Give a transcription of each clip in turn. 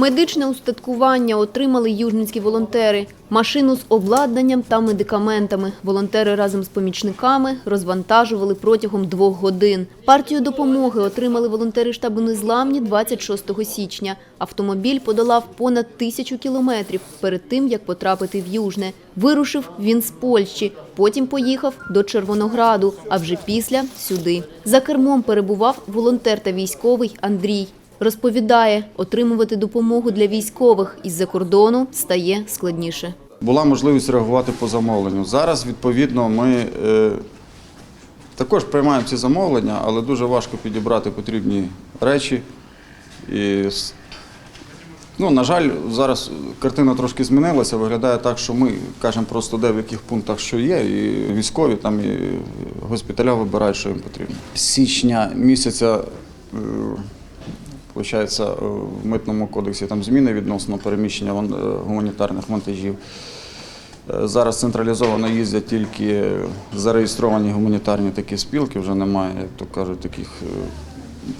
Медичне устаткування отримали южницькі волонтери. Машину з обладнанням та медикаментами. Волонтери разом з помічниками розвантажували протягом двох годин. Партію допомоги отримали волонтери штабу «Незламні» 26 січня. Автомобіль подолав понад тисячу кілометрів перед тим, як потрапити в Южне. Вирушив він з Польщі, потім поїхав до Червонограду, а вже після – сюди. За кермом перебував волонтер та військовий Андрій. Розповідає, отримувати допомогу для військових із-за кордону стає складніше. була можливість реагувати по замовленню. Зараз, відповідно, ми е, також приймаємо ці замовлення, але дуже важко підібрати потрібні речі. І, ну, на жаль, зараз картина трошки змінилася. Виглядає так, що ми кажемо просто де в яких пунктах що є, і військові там і госпіталя вибирають, що їм потрібно. З січня місяця. Получається, е, в митному кодексі там зміни відносно переміщення е, гуманітарних вантажів. Е, Зараз централізовано їздять тільки зареєстровані гуманітарні такі спілки, вже немає, як то кажуть, таких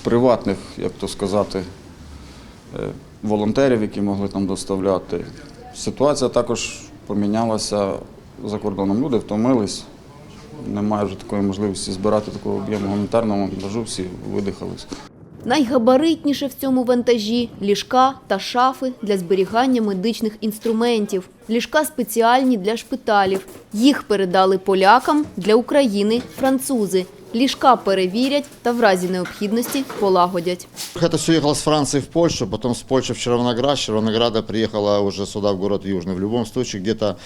приватних, як то сказати, волонтерів, які могли там доставляти. Ситуація також помінялася за кордоном. Люди втомились, немає вже такої можливості збирати такого об'єму гуманітарного вантажу, всі видихались. Найгабаритніше в цьому вантажі – ліжка та шафи для зберігання медичних інструментів. Ліжка спеціальні для шпиталів. Їх передали полякам, для України – французи. Ліжка перевірять та в разі необхідності полагодять. Это все ехало с Франции в Польшу, потом с Польши в Червоноград, с Червонограда приехала уже сюда, в город Южный. В любом случае, где-то,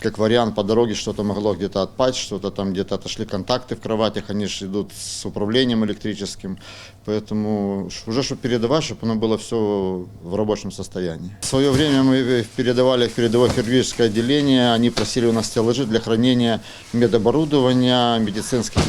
как вариант, по дороге что-то могло где-то отпасть, что-то там где-то отошли контакты в кроватях, они же идут с управлением электрическим. Поэтому ш- уже чтобы передавать, чтобы оно было все в рабочем состоянии. В свое время мы передавали в передовое хирургическое отделение, они просили у нас стеллажи для хранения медоборудования, медицинских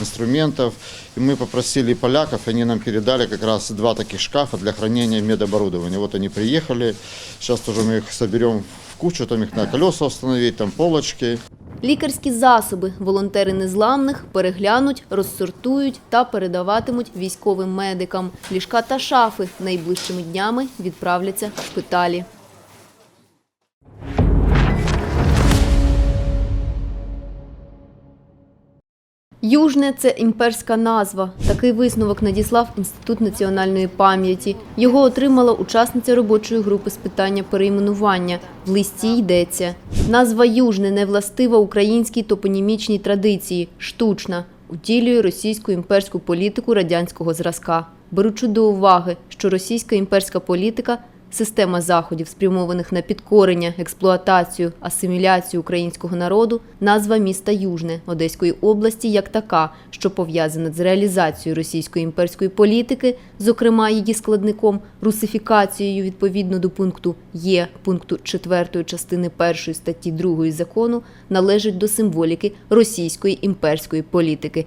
инструментов. И мы попросили поляков, они нам передали как раз два таких шкафа для хранения медоборудования. Вот они приехали, сейчас тоже мы их соберем в кучу, там их на колеса установить, там полочки. Лікарські засоби волонтери незламних переглянуть, розсортують та передаватимуть військовим медикам. Ліжка та шафи найближчими днями відправляться в шпиталі. Южне це імперська назва. Такий висновок надіслав Інститут національної пам'яті. Його отримала учасниця робочої групи з питання перейменування. В листі йдеться: назва Южне не властива українській топонімічній традиції, штучна, утілює російську імперську політику радянського зразка. Беручи до уваги, що російська імперська політика Система заходів, спрямованих на підкорення, експлуатацію, асиміляцію українського народу, назва міста Южне Одеської області як така, що пов'язана з реалізацією російської імперської політики, зокрема її складником, русифікацією відповідно до пункту Є пункту 4 частини 1 статті 2 закону, належить до символіки російської імперської політики.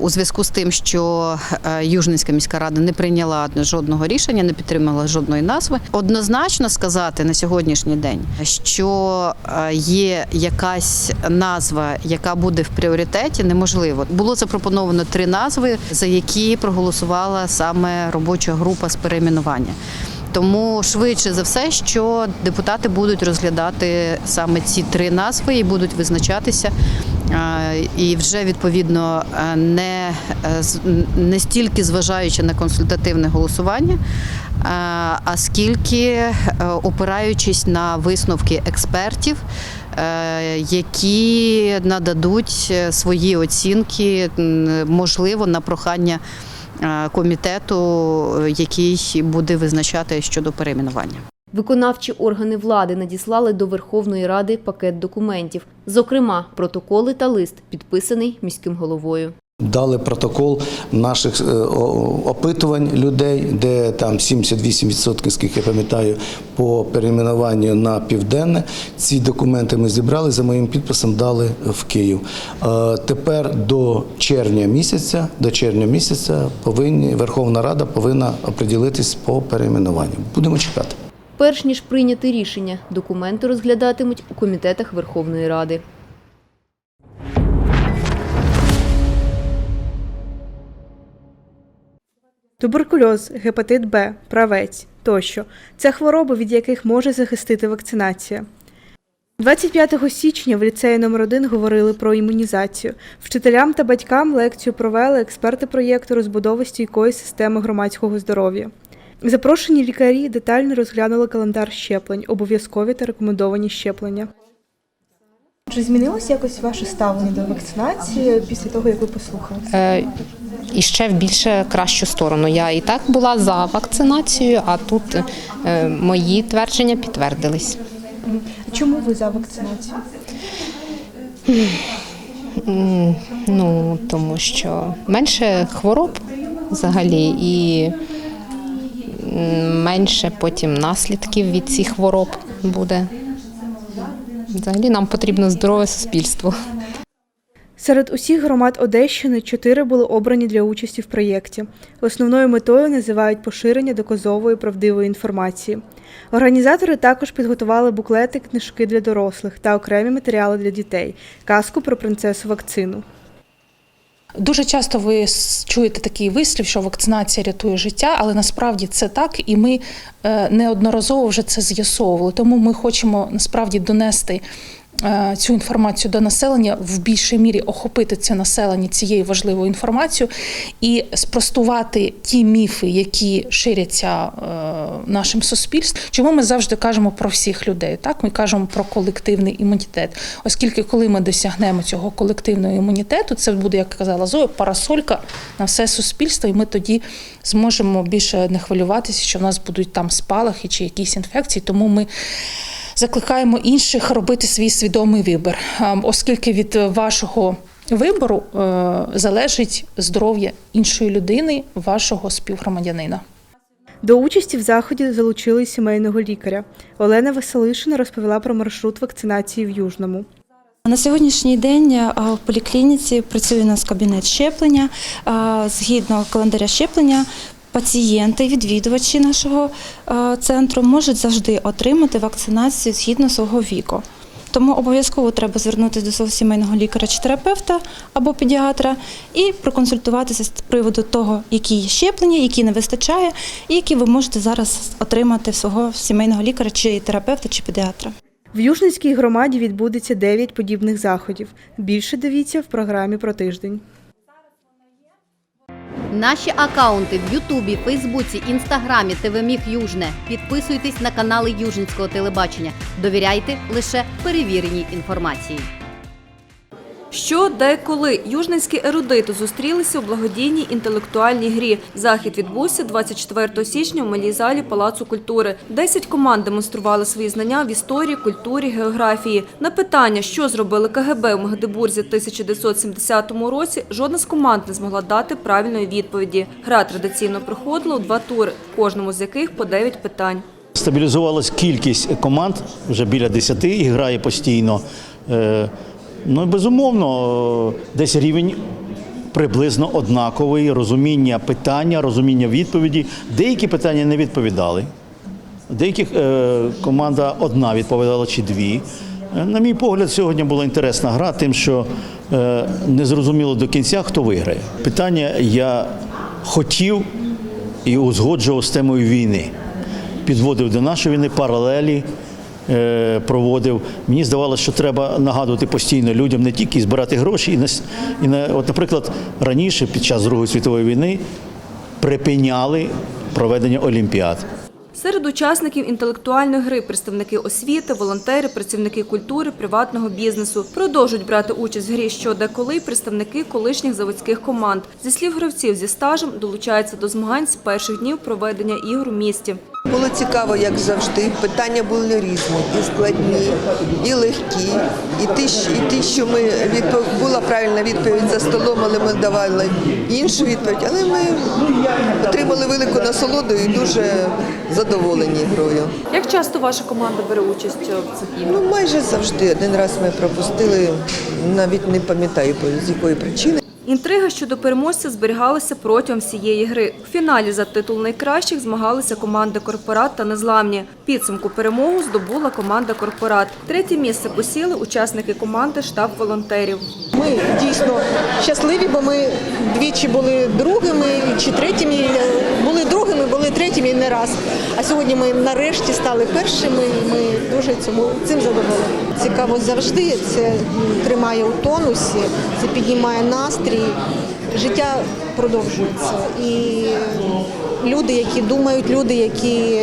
У зв'язку з тим, що е, Южницька міська рада не прийняла жодного рішення, не підтримала жодної назви, однозначно сказати на сьогоднішній день, що е, є якась назва, яка буде в пріоритеті, неможливо. Було запропоновано три назви, за які проголосувала саме робоча група з перейменування. Тому швидше за все, що депутати будуть розглядати саме ці три назви і будуть визначатися. І вже відповідно е, не, е, не стільки зважаючи на консультативне голосування, е, а скільки опираючись на висновки експертів, які нададуть свої оцінки, можливо, на прохання комітету, який буде визначати щодо перейменування. Виконавчі органи влади надіслали до Верховної Ради пакет документів, зокрема протоколи та лист, підписаний міським головою. Дали протокол наших е, опитувань людей, де там 78%, скільки я пам'ятаю, по перейменуванню на південне. Ці документи ми зібрали за моїм підписом, дали в Київ. Е, Тепер до червня місяця, до червня місяця повинні Верховна Рада повинна оприділитись по перейменуванню. Будемо чекати. Перш ніж прийняти рішення, документи розглядатимуть у комітетах Верховної Ради. Туберкульоз, гепатит Б, правець. тощо. Це хвороби, від яких може захистити вакцинація. 25 січня в ліцеї номер 1 говорили про імунізацію. Вчителям та батькам лекцію провели експерти проєкту розбудови стійкої системи громадського здоров'я. Запрошені лікарі детально розглянули календар щеплень, обов'язкові та рекомендовані щеплення. Чи змінилося якось ваше ставлення до вакцинації після того, як ви послухали? е, і ще в більше кращу сторону. Я і так була за вакцинацією, а тут е, мої твердження підтвердились. Чому ви за вакцинацію? Ну тому що менше хвороб взагалі і менше потім наслідків від цих хвороб буде. Взагалі нам потрібно здорове суспільство. Серед усіх громад Одещини чотири були обрані для участі в проєкті. Основною метою називають поширення доказової правдивої інформації. Організатори також підготували буклети, книжки для дорослих та окремі матеріали для дітей, казку про принцесу вакцину. Дуже часто ви чуєте такий вислів, що вакцинація рятує життя, але насправді це так, і ми е, неодноразово вже це з'ясовували. Тому ми хочемо насправді донести. Е, Цю інформацію до населення в більшій мірі охопити це населення цією важливою інформацією і спростувати ті міфи, які ширяться е, нашим суспільством. Чому ми завжди кажемо про всіх людей? Так, ми кажемо про колективний імунітет, оскільки коли ми досягнемо цього колективного імунітету, це буде, як казала Зоя, парасолька на все суспільство, і ми тоді зможемо більше не хвилюватися, що в нас будуть там спалахи чи якісь інфекції. Тому ми. Закликаємо інших робити свій свідомий вибір, оскільки від вашого вибору е, залежить здоров'я іншої людини, вашого співгромадянина. До участі в заході залучили сімейного лікаря. Олена Веселишина розповіла про маршрут вакцинації в Южному. На сьогоднішній день е, в поліклініці працює у нас кабінет щеплення. Е, Згідно календаря щеплення, пацієнти, відвідувачі нашого е, центру можуть завжди отримати вакцинацію згідно свого віку. Тому обов'язково треба звернутися до свого сімейного лікаря чи терапевта або педіатра і проконсультуватися з приводу того, які є щеплення, які не вистачає, і які ви можете зараз отримати свого сімейного лікаря чи терапевта чи педіатра. В Южницькій громаді відбудеться 9 подібних заходів. Більше дивіться в програмі про тиждень. Наші акаунти в Ютубі, Фейсбуці, Інстаграмі, ТВ Міг Южне. Підписуйтесь на канали Южинського телебачення. Довіряйте лише перевіреній інформації. Що, де, коли южницькі ерудити зустрілися у благодійній інтелектуальній грі. Захід відбувся 24 січня в малій залі Палацу культури. Десять команд демонстрували свої знання в історії, культурі, географії. На питання, що зробили КГБ у Магдебурзі в 1970 році, жодна з команд не змогла дати правильної відповіді. Гра традиційно проходила у два тури, в кожному з яких по 9 питань. Стабілізувалась кількість команд вже біля 10 і грає постійно. Ну безумовно, е, десь рівень приблизно однаковий, розуміння питання, розуміння відповіді. Деякі питання не відповідали. Деяких е, команда одна відповідала чи дві. Е, На мій погляд, сьогодні була інтересна гра, тим, що е, не зрозуміло до кінця, хто виграє. Питання я хотів і узгоджував з темою війни. Підводив до нашої війни паралелі. Е, Проводив. Мені здавалося, що треба нагадувати постійно людям не тільки збирати гроші, і на, і на от, наприклад, раніше під час Другої світової війни припиняли проведення олімпіад. Серед учасників інтелектуальної гри представники освіти, волонтери, працівники культури, приватного бізнесу продовжують брати участь в грі що де коли представники колишніх заводських команд. Зі слів гравців зі стажем долучаються до змагань з перших днів проведення ігор у місті. Було цікаво, як завжди. Питання були різні, і складні, і легкі, і ті, і ті, що ми відпов... була правильна відповідь за столом, але ми давали іншу відповідь. Але ми отримали велику насолоду і дуже задоволені грою. Як часто ваша команда бере участь в цих іграх? Ну майже завжди. Один раз ми пропустили, навіть не пам'ятаю з якої причини. Інтрига щодо переможця зберігалася протягом всієї гри. У фіналі за титул найкращих змагалися команди Корпорат та Незламні. Підсумку перемогу здобула команда Корпорат. Третє місце посіли учасники команди штаб волонтерів. Ми дійсно щасливі, бо ми двічі були другими чи третіми. І не раз. А сьогодні ми нарешті стали першими. і Ми дуже цьому цим задоволені. Цікаво завжди. Це тримає у тонусі, це піднімає настрій. Життя продовжується. І люди, які думають, люди, які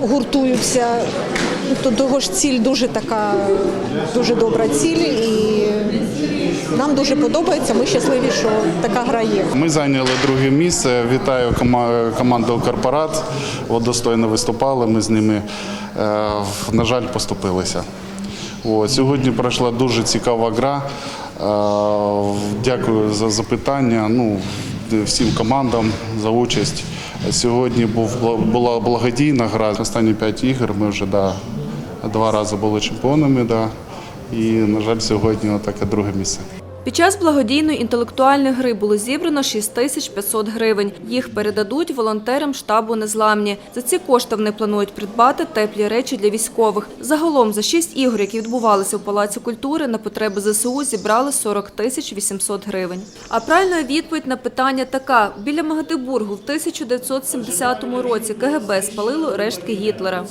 гуртуються. То того ж ціль дуже така, дуже добра ціль, і нам дуже подобається. Ми щасливі, що така гра є. Ми зайняли друге місце. Вітаю команду Корпорат. Достойно виступали. Ми з ними, е, на жаль, поступилися. От, сьогодні пройшла дуже цікава гра. Е, Дякую за запитання. Ну, всім командам за участь. Сьогодні був, була благодійна гра. Останні п'ять ігор ми вже да, два рази були чемпіонами. Да, і, на жаль, сьогодні таке друге місце. Під час благодійної інтелектуальної гри було зібрано 6500 гривень. Їх передадуть волонтерам штабу «Незламні». За ці кошти вони планують придбати теплі речі для військових. Загалом за шість ігор, які відбувалися в Палаці культури, на потреби ЗСУ зібрали 40 тисяч 800 гривень. А правильна відповідь на питання така. Біля Магдебургу в 1970 році КГБ спалило рештки Гітлера.